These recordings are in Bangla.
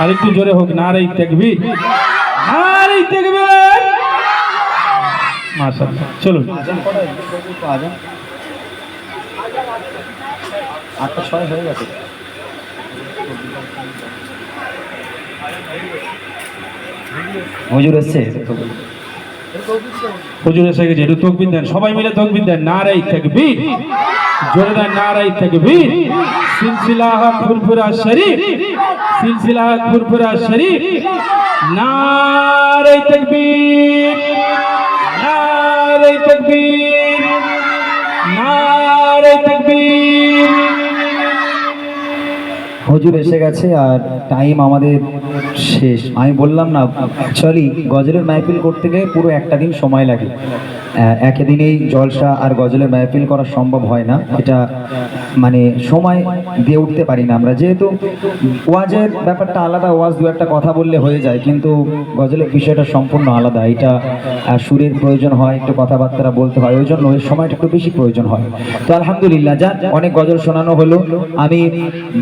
আর একটু জোরে হোক নারাই দেখবি নারাই দেখবে চলুন। আটটা ছয় হয়ে গেছে। হুজুর এসছে। হুজুর এসে গেছে একটু তকবির দেন। সবাই মিলে তকবির দেন। নারাই তাকবীর। জোরে দেন নারাই তাকবীর সিলসিলা ফুরফুরা শরীফ। সিলসিলা ফুরফুরা শরীফ। নারাই তাকবীর। নারাই তাকবীর। নারাই তাকবীর। হুজুর এসে গেছে আর টাইম আমাদের শেষ। আমি বললাম না অ্যাকচুয়ালি গজলের মাহফিল করতে গেলে পুরো একটা দিন সময় লাগে। একদিনেই জলসা আর গজলের মাহফিল করা সম্ভব হয় না। এটা মানে সময় দিয়ে উঠতে পারি না আমরা। যেহেতু ওয়াজের ব্যাপারটা আলাদা, ওয়াজ দু একটা কথা বললে হয়ে যায়, কিন্তু গজলের বিষয়টা সম্পূর্ণ আলাদা। এটা সুরের প্রয়োজন হয়, একটু কথাবার্তা বলতে হয়, ওই জন্য ওই সময়টা একটু বেশি প্রয়োজন হয়। তো আলহামদুলিল্লাহ, যা অনেক গজল শোনানো হলো, আমি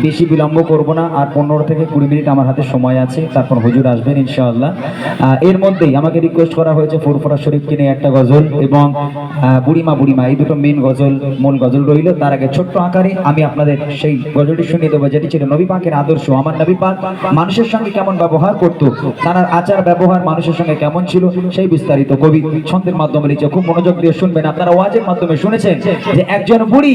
বেশি বিলম্ব করব না, আর পনেরো থেকে কুড়ি মিনিট আমার হাতে সময় আছে, তারপর হুজুর আসবেন ইনশাআল্লাহ। এর মধ্যেই আমাকে রিকোয়েস্ট করা হয়েছে ফুরফুরা শরীফকে নিয়ে একটা গজল এবং বুড়িমা বুড়িমা, এই দুটো মেন গজল, মূল গজল রইল। তার আগে ছোট্ট আকারে আমি আপনাদের সেই গজলটি শুনিয়ে দেবো, যেটি ছিল নবী পাকের আদর্শ, আমার নবী পাক। মানুষের সঙ্গে কেমন ব্যবহার করত, তার আচার, ব্যবহার মানুষের সঙ্গে কেমন ছিল, সেই বিস্তারিত কবি ছন্দের মাধ্যমে লিখছে। খুব মনোযোগ দিয়ে শুনবেন, আপনারা ওয়াজের মাধ্যমে শুনেছেন যে একজন বুড়ি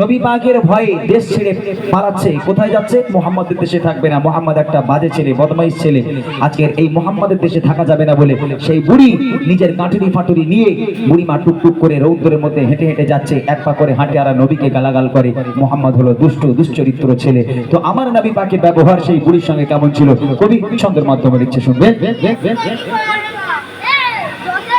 নবী পাকের ভয়ে দেশ ছেড়ে পালাচ্ছে, কোথায় যাচ্ছে? মোহাম্মদের দেশে থাকবে না। মোহাম্মদ একটা বাজে ছেলে, বদমাইশ ছেলে। আজকের এই মোহাম্মদের দেশে থাকা যাবে না বলে সেই বুড়ি নিজের কাটুরি ফাটুরি নিয়ে বুড়ি মা টুকটুক করে রৌদ্রের মধ্যে হেঁটে হেঁটে যাচ্ছে, এক পা করে হাঁটে আর নবীকে গালাগাল করে। মোহাম্মদ হলো দুষ্ট, দুশ্চরিত্র ছেলে। তো আমার নবী পাকের ব্যবহার সেই বুড়ির সঙ্গে কেমন ছিল? কবি ছন্দের মাধ্যমে লিখছে, শুনবেন?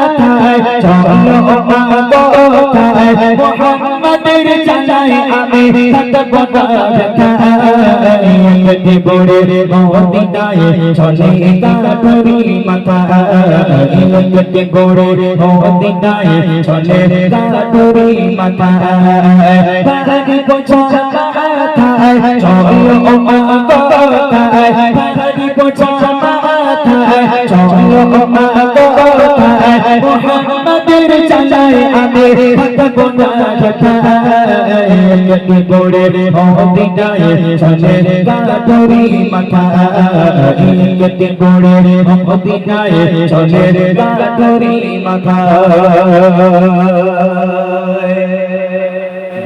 মাথায় চলো মা কোথায় মোহাম্মদের জানাই আমি থাকব না বড়ে মদিনায় চলে গাটুরি মাথা একটি বড়ে মদিনায় চলে গাটুরি মাথা হারি বোঝা মাথায় চলো মা কোথায় হারি বোঝা মাথায় চলো মা কোথায় মোহাম্মদের জানাই আমি থাকব না একটি বড়ে মদিনায় চলে গাটুরি মাথা একটি বড়ে মদিনায় চলে গাটুরি মাথা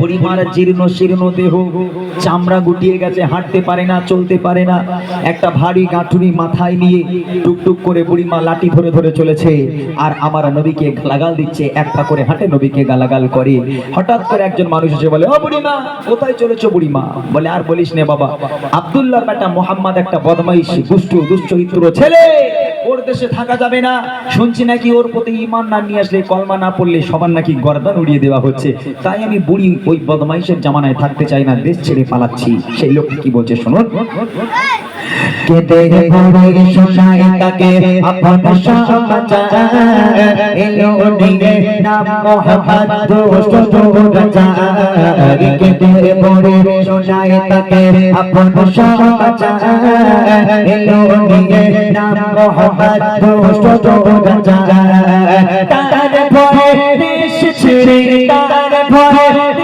বুড়িমার জীর্ণ শীর্ণ দেহ চামড়া গুটিয়ে গেছে, হাঁটতে পারে না, চলতে পারে না। একটা ভারী গাঁঠুরি মাথায় নিয়ে টুকটুক করে বুড়িমা লাঠি ধরে ধরে চলেছে। আর আমার নবীকে গালাগাল দিচ্ছে, একটা করে হাঁটে নবীকে গালাগাল করে। হঠাৎ করে একজন মানুষ এসে বলে, ও বুড়িমা কোথায় চলেছো বুড়িমা বলে, আর বলিস নে বাবা আব্দুল্লাহর বেটা মোহাম্মদ একটা বদমাইশ, দুষ্টু, দুশ্চরিত্র ছেলে। দেশে থাকা যাবে না। শুনছি নাকি ওর প্রতি ইমান না নিয়ে আসলে কলমা না পড়লে সবার নাকি গর্দান উড়িয়ে দেওয়া হচ্ছে। তাই আমি বুড়ি ওই বদমাইশের জামানায় থাকতে চাই না, দেশ ছেড়ে পালাচ্ছি। সেই লোকটি কি বলছে, শুনুন। কেতে বড় শোনায় তাকে আপন সমাচার। এলো দিনে নাম মোহাম্মদ দোস্ত রাজা কেতে বড় শোনায় তাকে আপন সমাচার। এলো দিনে নাম মোহাম্মদ দোস্ত রাজা তার ভয়ে দেশ ছেড়ে তার দেশ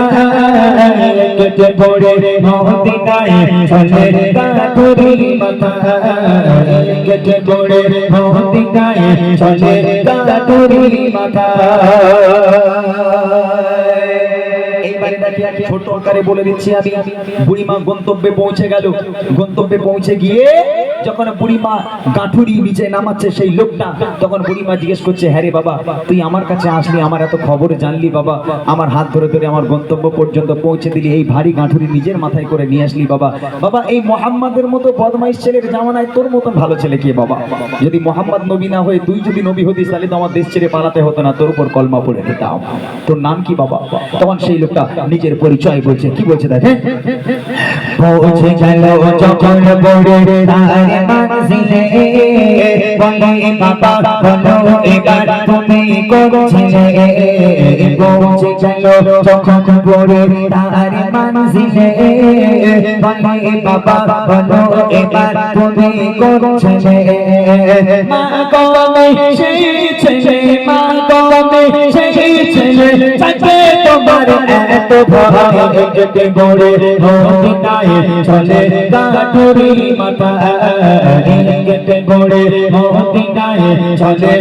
কেটে পড়ে মদিনায় চলে কাঠুরি মাথা কেটে পড়ে মদিনায় চলে কাটুরি মাথা হ্যাঁ আমার হাত ধরে ধরে আমার গন্তব্য পর্যন্ত পৌঁছে দিলি, এই ভারী গাঠুরি নিজের মাথায় করে নিয়ে আসলি বাবা। বাবা, এই মোহাম্মদের মতো বদমাইশ ছেলের জামানায় তোর মতন ভালো ছেলে কে বাবা? যদি মোহাম্মদ নবী না হয়ে তুই যদি নবী হতিস, তাহলে তো আমার দেশ ছেড়ে পালাতে হতো না, তোর উপর কলমা পড়ে দিতাম। তোর নাম কি বাবা? তখন সেই লোকটা নিজের পরিচয় বলছে। কি বলছে দেখেন পৌঁছে গেল যখন বড়ে মা কমে সেই ছেলে তোমার ভয় কেটে গড়ে মদিনায় চলে কাঠুরি মাথা কেটে গড়ে মদিনায় চলে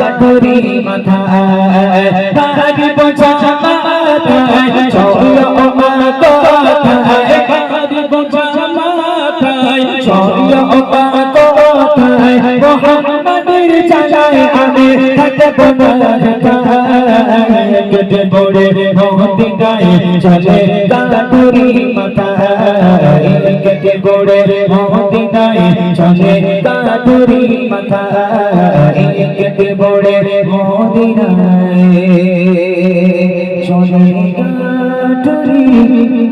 কাঠুরি মাথা বোঝা মাথায় চলো মা কথায় কারি বোঝা মাথায় চলো মা কথায় মোহাম্মদের চালায় আমি থাকব না কেটে মদিনায় চলে কাঠুরি মাথা কেটে গড়ে মদিনায় চলে কাঠুরি মাথা কেটে গড়ে মদিনায় চলে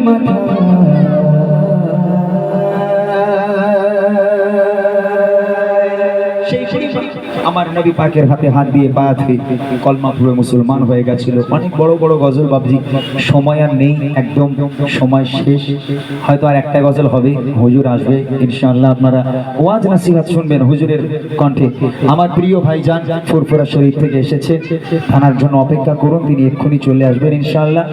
মাথা আমার নবী পাকের হাতে হাত দিয়ে পা কলমা পুরো মুসলমান হয়ে গেছিল। অনেক বড় বড় গজল বাবজি। সময় আর নেই, একদম সময় শেষ। হয়তো আর একটা গজল হবে, হুজুর আসবে, ইনশাআল্লাহ আপনারা ওয়াজ নাসিহাত শুনবেন হুজুরের কণ্ঠে। আমার প্রিয় ভাই ভাইজান ফুরফুরা শরীফ থেকে এসেছে। থানার জন্য অপেক্ষা করুন, তিনি এক্ষুনি চলে আসবেন ইনশাআল্লাহ।